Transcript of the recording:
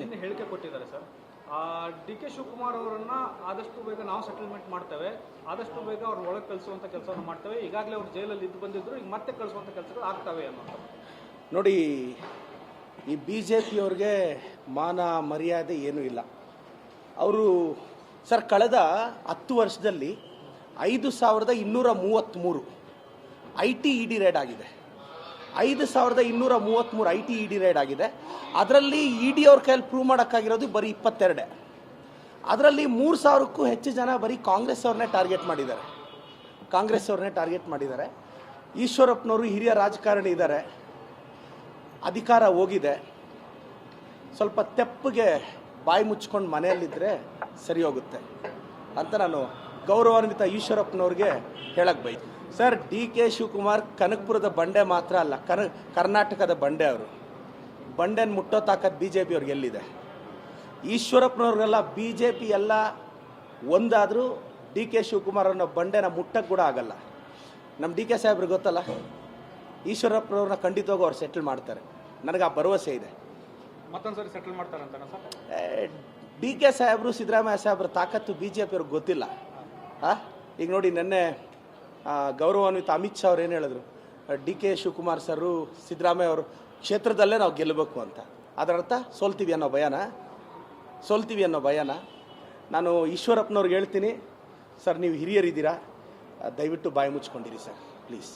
ನಿನ್ನೆ ಹೇಳಿಕೆ ಕೊಟ್ಟಿದ್ದಾರೆ ಸರ್. ಡಿ ಕೆ ಶಿವಕುಮಾರ್ ಅವರನ್ನ ಆದಷ್ಟು ಬೇಗ ನಾವು ಸೆಟಲ್ಮೆಂಟ್ ಮಾಡ್ತೇವೆ ಆದಷ್ಟು ಬೇಗ ಅವ್ರ ಒಳಗೆ ಕಳಿಸುವಂತ ಕೆಲಸವನ್ನು ಮಾಡ್ತೇವೆ ಈಗಾಗಲೇ ಅವ್ರು ಜೈಲಲ್ಲಿ ಇದ್ದು ಬಂದಿದ್ರು ಈಗ ಮತ್ತೆ ಕಳಿಸುವಂತ ಕೆಲಸಗಳು ಆಗ್ತವೆ ಅನ್ನೋದು. ನೋಡಿ ಈ ಬಿ ಜೆ ಪಿಯವ್ರಿಗೆ ಮಾನ ಮರ್ಯಾದೆ ಏನೂ ಇಲ್ಲ. ಅವರು ಸರ್ ಕಳೆದ ಹತ್ತು ವರ್ಷದಲ್ಲಿ ಐದು ಸಾವಿರದ ಇನ್ನೂರ ಮೂವತ್ತ್ಮೂರು I T E D raid ಆಗಿದೆ. ಐದು ಸಾವಿರದ ಇನ್ನೂರ ಮೂವತ್ತ್ಮೂರು I T E D raid ಆಗಿದೆ. ಅದರಲ್ಲಿ ಇ ಡಿ ಅವ್ರ ಕೈಯಲ್ಲಿ ಪ್ರೂವ್ ಮಾಡೋಕ್ಕಾಗಿರೋದು ಬರೀ ಇಪ್ಪತ್ತೆರಡೇ. ಅದರಲ್ಲಿ ಮೂರು ಸಾವಿರಕ್ಕೂ ಹೆಚ್ಚು ಜನ ಬರೀ ಕಾಂಗ್ರೆಸ್ ಅವ್ರನ್ನೇ ಟಾರ್ಗೆಟ್ ಮಾಡಿದ್ದಾರೆ. ಕಾಂಗ್ರೆಸ್ ಅವ್ರನ್ನೇ ಟಾರ್ಗೆಟ್ ಮಾಡಿದ್ದಾರೆ. ಈಶ್ವರಪ್ಪನವರು ಹಿರಿಯ ರಾಜಕಾರಣಿ ಇದ್ದಾರೆ. ಅಧಿಕಾರ ಹೋಗಿದೆ. ಸ್ವಲ್ಪ ತೆಪ್ಪಗೆ ಬಾಯಿ ಮುಚ್ಕೊಂಡು ಮನೆಯಲ್ಲಿದ್ದರೆ ಸರಿ ಹೋಗುತ್ತೆ ಅಂತ ನಾನು ಗೌರವಾನ್ವಿತ ಈಶ್ವರಪ್ಪನವ್ರಿಗೆ ಹೇಳಕ್ಕೆ ಬೈ ಸರ್ ಡಿ ಕೆ ಶಿವಕುಮಾರ್ ಕನಕಪುರದ ಬಂಡೆ ಮಾತ್ರ ಅಲ್ಲ ಕನ ಕರ್ನಾಟಕದ ಬಂಡೆ ಅವರು. ಬಂಡೆನ ಮುಟ್ಟೋ ತಾಕತ್ ಬಿ ಜೆ ಪಿಯವ್ರಿಗೆ ಎಲ್ಲಿದೆ? ಈಶ್ವರಪ್ಪನವ್ರಿಗೆಲ್ಲ ಬಿ ಜೆ ಪಿ ಎಲ್ಲ ಒಂದಾದರೂ ಡಿ ಕೆ ಶಿವಕುಮಾರ್ ಅನ್ನೋ ಬಂಡೆನ ಮುಟ್ಟಕ್ಕೆ ಕೂಡ ಆಗಲ್ಲ. ನಮ್ಮ ಡಿ ಕೆ ಸಾಹೇಬ್ರಿಗೆ ಗೊತ್ತಲ್ಲ? ಈಶ್ವರಪ್ಪನವ್ರನ್ನ ಖಂಡಿತವಾಗೂ ಅವ್ರು ಸೆಟ್ಲ್ ಮಾಡ್ತಾರೆ. ನನಗೆ ಆ ಭರವಸೆ ಇದೆ. ಮತ್ತೊಂದ್ಸರಿ ಸೆಟ್ಲ್ ಮಾಡ್ತಾರೆ ಸರ್? ಡಿ ಕೆ ಸಾಹೇಬ್ರು ಸಿದ್ದರಾಮಯ್ಯ ಸಾಹೇಬ್ರ ತಾಕತ್ತು ಬಿ ಜೆ ಪಿಯವ್ರಿಗೆ ಗೊತ್ತಿಲ್ಲ. ಹಾಂ ಈಗ ನೋಡಿ ನಿನ್ನೆ ಗೌರವಾನ್ವಿತ ಅಮಿತ್ ಶಾ ಅವ್ರು ಏನು ಹೇಳಿದ್ರು? D K Shivakumar sir Siddaramaiah ಅವರು ಕ್ಷೇತ್ರದಲ್ಲೇ ನಾವು ಗೆಲ್ಲಬೇಕು ಅಂತ. ಅದರ ಅರ್ಥ ಸೋಲ್ತೀವಿ ಅನ್ನೋ ಭಯನ? ಸೋಲ್ತೀವಿ ಅನ್ನೋ ಭಯನ? ನಾನು ಈಶ್ವರಪ್ಪನವ್ರಿಗೆ ಹೇಳ್ತೀನಿ, ಸರ್, ನೀವು ಹಿರಿಯರಿದ್ದೀರಾ? ದಯವಿಟ್ಟು ಬಾಯಿ ಮುಚ್ಕೊಂಡಿರಿ, ಸರ್, ಪ್ಲೀಸ್.